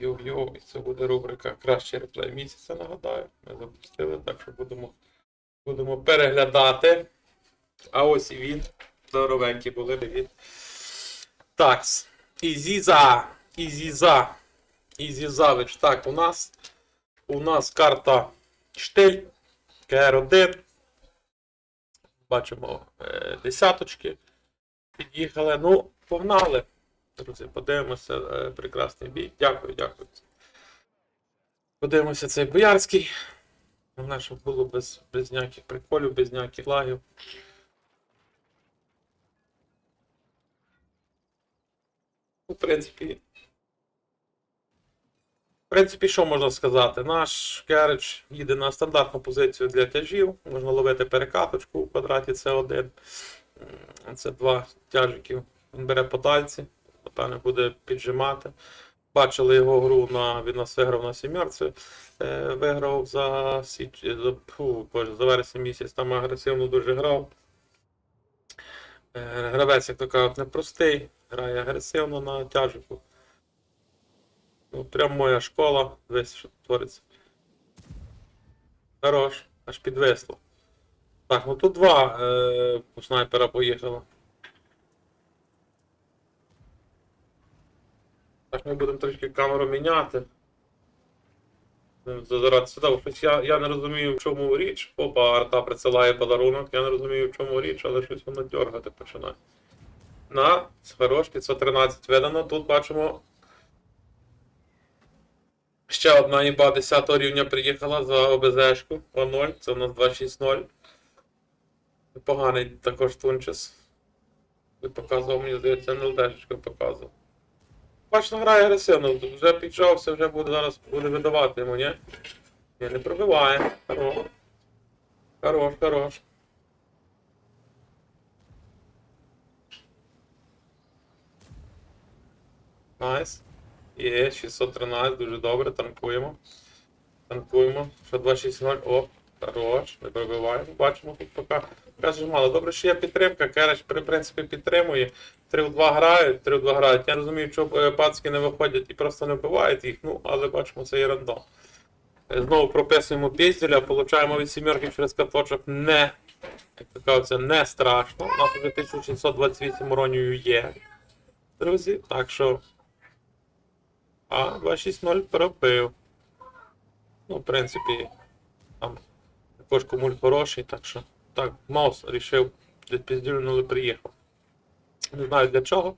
Йо-йо, і це буде рубрика Кращий реплей місяця, нагадаю. Ми запустили, так що будемо, будемо переглядати. А ось і він. Здоровенькі були від. Такс. Ізіза. Ізіза. Ізізавич. Так, у нас у нас карта штиль. КР1. Бачимо е, десяточки. Під'їхали. Ну, погнали. Друзі, подивимося е, прекрасний бій. Дякую, дякую. Подивимося цей боярський. Головне, щоб було без, без ніяких приколів, без ніяких лагів. В принципі. В принципі, що можна сказати? Наш кередж їде на стандартну позицію для тяжів. Можна ловити перекаточку в квадраті С1. Це два тяжиків. Він бере по тальці, напевне, буде піджимати. Бачили його гру на він нас виграв на сімерці. Е, виграв за, січ... за, фу, боже, за вересень місяць, там агресивно дуже грав. Е, гравець, як то кажуть, непростий, грає агресивно на тяжику. Ну, прям моя школа, дивись, що твориться. Хорош, аж підвисло. Так, ну тут два е, у снайпера поїхало. Ми будемо трішки камеру міняти. Зазирати сюди, щось я, я не розумію, в чому річ. Опа, арта присилає подарунок. Я не розумію, в чому річ, але щось воно дергати починає. На, хорош, 513 видано. Тут бачимо. Ще одна іба 10 рівня приїхала за ОБЗшку. По 0, це у нас 260. Поганий також тунчес. Ти показував, мені здається, НЛДшечку показував. Бачно грає агресивно, вже піджався, вже буде зараз буде видавати йому, ні? Ні, не пробиває. Хорош. Хорош, хорош. Найс. Є, 613, дуже добре, танкуємо. Танкуємо. Що 260, о, хорош, не пробиваємо. Бачимо тут поки. Каже мало. Добре, що є підтримка. Кереш, при принципі, підтримує. 3 в 2 грають, 3 в 2 грають. Я розумію, що е, пацки не виходять і просто не вбивають їх, ну, але бачимо, це є рандом. Е, Знову прописуємо пізділя, получаємо від сімерки через каточок не. Як то кажеться, не страшно. У нас вже 1628 уронів є. Друзі, так що. А, 260 пробив. Ну, в принципі, там також комуль хороший, так що. Так, Маус рішив, десь піздюльнули, приїхав. Не знаю для чого.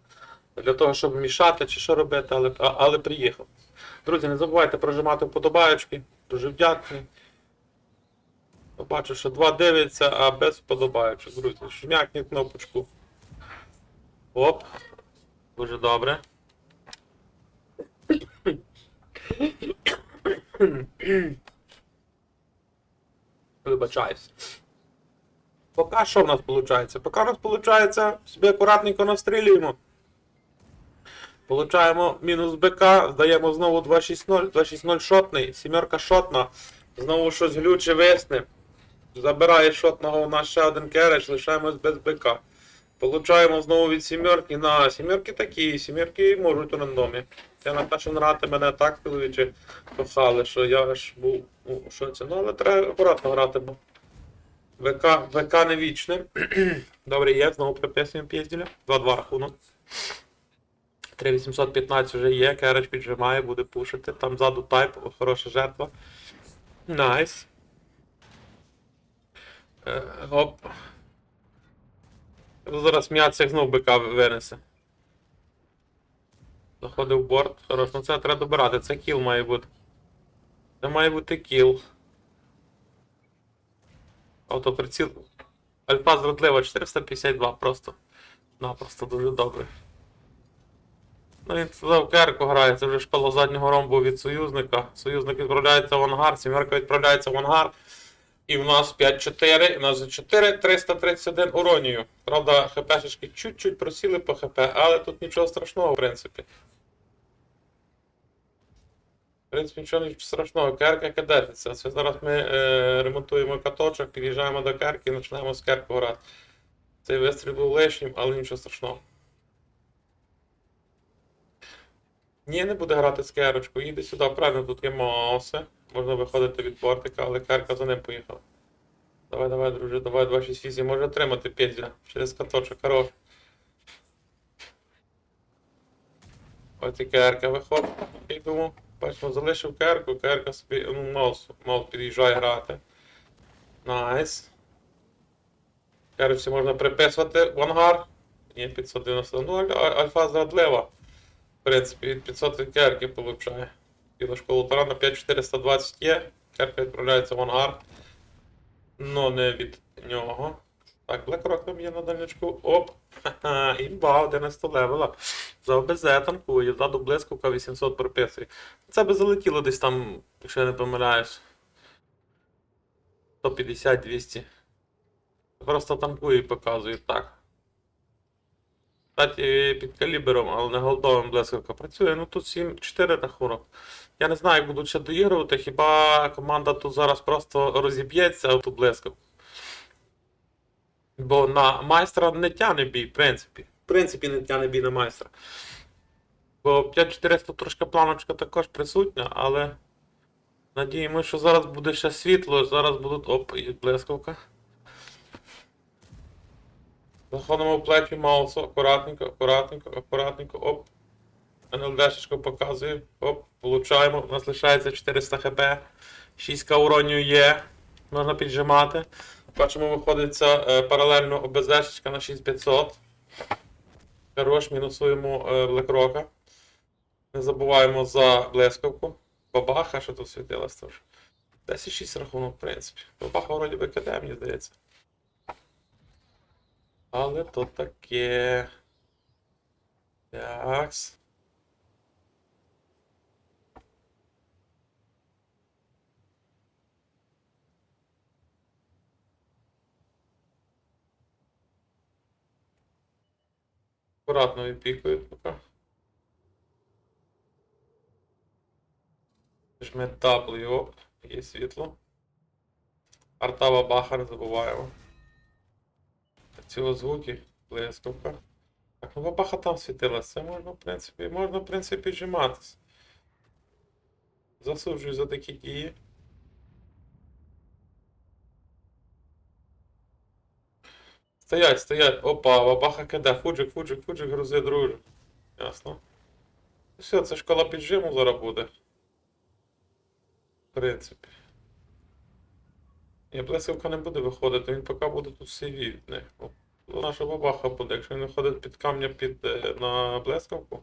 Для того, щоб мішати чи що робити, але, але приїхав. Друзі, не забувайте прожимати вподобаєчки. Дуже вдячний. Бачу, що два дивиться, а без вподобаєчок. Друзі, жмякніть кнопочку. Оп. Дуже добре. Вибачаюсь. Поки що в нас виходить? Поки в нас виходить, собі акуратненько настрілюємо. Получаємо мінус БК, здаємо знову 2.6.0, 2.6.0 шотний, сімерка шотна, знову щось глюче висне. Забирає шотного у нас ще один кереш, лишаємось без БК. Получаємо знову від сімерки. На, сімерки такі, сімерки можуть у рандомі. Я на першому грати мене так чоловіче кохали, що я аж був у шоці. Ну, але треба акуратно грати, бо ВК, ВК не вічне. Добре, є, знову приписуємо пізділя. 2-2 рахунок. 3815 вже є, кереч піджимає, буде пушити. Там ззаду тайп, хороша жертва. Найс. Е, Оп. Зараз м'яцик знов бика винесе. Заходив борт. Хорош, ну це треба добирати. Це кіл має бути. Це має бути кіл. Автоприціл. Альфа зрадлива 452 просто. Напросто дуже добре. Ну він в керку грає, це вже школа заднього ромбу від союзника. Союзник відправляється в ангар, сімерка відправляється в ангар. І в нас 5-4, у нас за 4 331 уронію. Правда, хпшечки чуть-чуть просіли по хп, але тут нічого страшного, в принципі. В принципі, нічого страшного. Керка яка держиться. Це зараз ми е, ремонтуємо каточок, під'їжджаємо до керки і починаємо з керку грати. Цей вистріл був лишнім, але нічого страшного. Ні, не буде грати з керочкою. Їде сюди, правильно, тут є мауси. Можна виходити від бортика, але керка за ним поїхала. Давай, давай, друже, давай, 268 може отримати п'єдзя через каточок, хорош. Ось і керка виходить. Я думав, бачимо, залишив керку, керка собі, ну, маус, маус під'їжджає грати. Найс. Керці можна приписувати в. Ні, 590. Ну, альфа зрадлива. В принципі, від 500 керки получає. Біло школу тарана 5420 є. Керка відправляється в ангар. Ну, не від нього. Так, BlackRock там є на дальничку. Оп! Імба, 11 левела. За ОБЗ танкує, ззаду блискавка 800 прописує. Це би залетіло десь там, якщо я не помиляюсь. 150-200. Просто танкує і показує так. Кстати, під калібером, але не голдовим блискавка працює. Ну тут 7-4 рахунок. Я не знаю, як будуть ще доігрувати, хіба команда тут зараз просто розіб'ється ту блискавку. Бо на майстра не тяне бій, в принципі. В принципі, не тяне бій на майстра. Бо 5400 трошки планочка також присутня, але. Надіємося, що зараз буде ще світло, зараз будуть. Оп, і блискавка. Заходимо в плечі маусу, акуратненько, акуратненько, акуратненько, оп. НЛДшечко показує. Оп, получаємо. У нас лишається 400 хп. 6 уронів є. Можна піджимати. Бачимо, виходить ця е, паралельно ОБЗшечка на 6500. Хорош, мінусуємо е, Блекрока. Не забуваємо за блискавку. Бабаха, що тут світилась теж. 10-6 рахунок, в принципі. Бабаха вроді би КД, мені здається. Але то таке. Такс. Акуратно відпікують поки. Жме W, оп, є світло. Артава баха, не забуваємо. Цього звуки, блискавка. Так, ну бабаха там світилася, це можна, в принципі, можна, в принципі, піджиматися. Засуджую за такі дії. Стоять, стоять. Опа, бабаха киде. Фуджик, фуджик, фуджик, грузи, друже. Ясно. Все, це школа піджиму зараз буде. В принципі. Ні, блискавка не буде виходити, він поки буде тут сиві від них. Наша бабаха буде, якщо він виходить під камня під, е, на блискавку.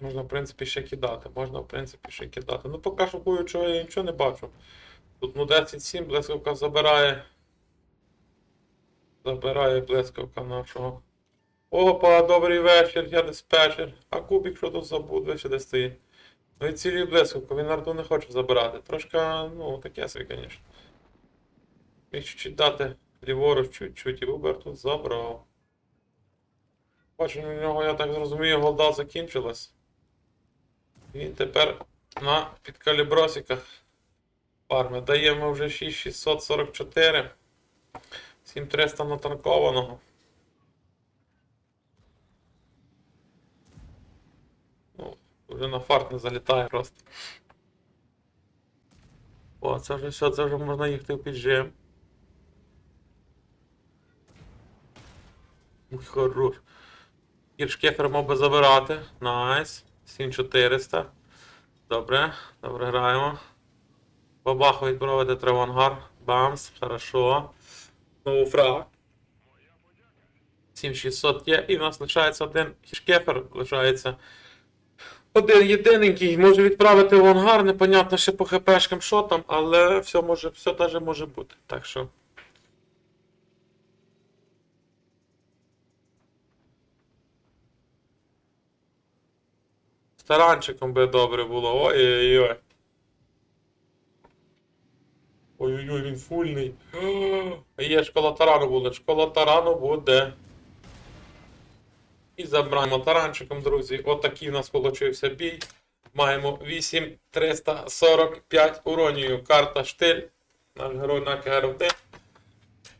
Можна, в принципі, ще кидати. Можна, в принципі, ще кидати. Ну, поки шокуючого я нічого не бачу. Тут ну 10-7, блискавка забирає. Забирає блискавка нашого. Опа, добрий вечір, я диспетчер. А кубік що тут забув, ви ще де стоїть. Ну і цілі блискавку, він арту не хоче забирати. Трошки, ну, таке собі, звісно. Міг чуть-чуть дати ліворуч чуть-чуть і Убер тут забрав. Бачу, у нього, я так зрозумію, голда закінчилась. Він тепер на підкалібросиках фарми. Даємо вже 6644. 7300 натанкованого. Ну, вже на фарт не залітає просто. О, це вже все, це вже можна їхати в піджим. Хорош. Кіршкефер мав би забирати. Найс. 7400. Добре, добре граємо. Бабаху відправити треба. Бамс, хорошо. Знову фраг. 7600 є. І в нас лишається один хішкефер, лишається. Один єдиненький, може відправити в ангар, непонятно ще по хпшкам що там, але все може, все даже може бути. Так що. З таранчиком би добре було. Ой-ой-ой. Ой-ой-ой, він фульний. А Є школа тарану буде. Школа тарану буде. І забираємо таранчиком, друзі. Отакий у нас получився бій. Маємо 8345 уронію. Карта штиль. Наш герой на КР1.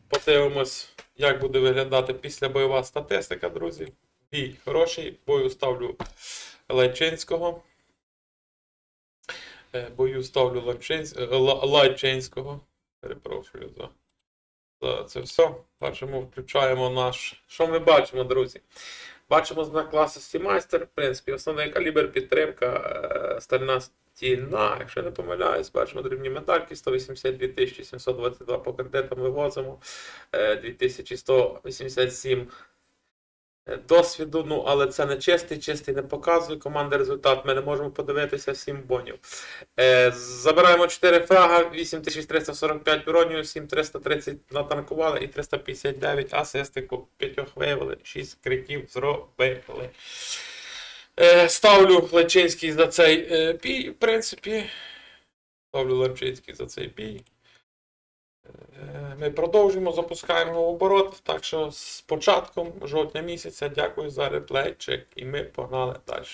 Подивимось, як буде виглядати після бойова статистика, друзі. Бій хороший. Бою ставлю Лайчинського. Е, Бою ставлю е, Лайчинського. Перепрошую за, за це все. Бачимо, включаємо наш. Що ми бачимо, друзі? Бачимо знак класності майстер. В принципі, основний калібр, підтримка, е, стальна стіна. Якщо не помиляюсь, бачимо дрібні медальки, 182 722 по кредитам вивозимо. е, 2187 е, досвіду. Ну, але це не чистий, чистий не показує. Команда результат. Ми не можемо подивитися 7 бонів. Е, забираємо 4 фрага, 8345 броню, 7330 натанкували і 359 асистику, 5 виявили, 6 криків зробили. Е, ставлю Лечинський за цей е, бій, в принципі. Ставлю Лечинський за цей бій. Е, Ми продовжуємо, запускаємо оборот. Так що з початком жовтня місяця дякую за реплейчик і ми погнали далі.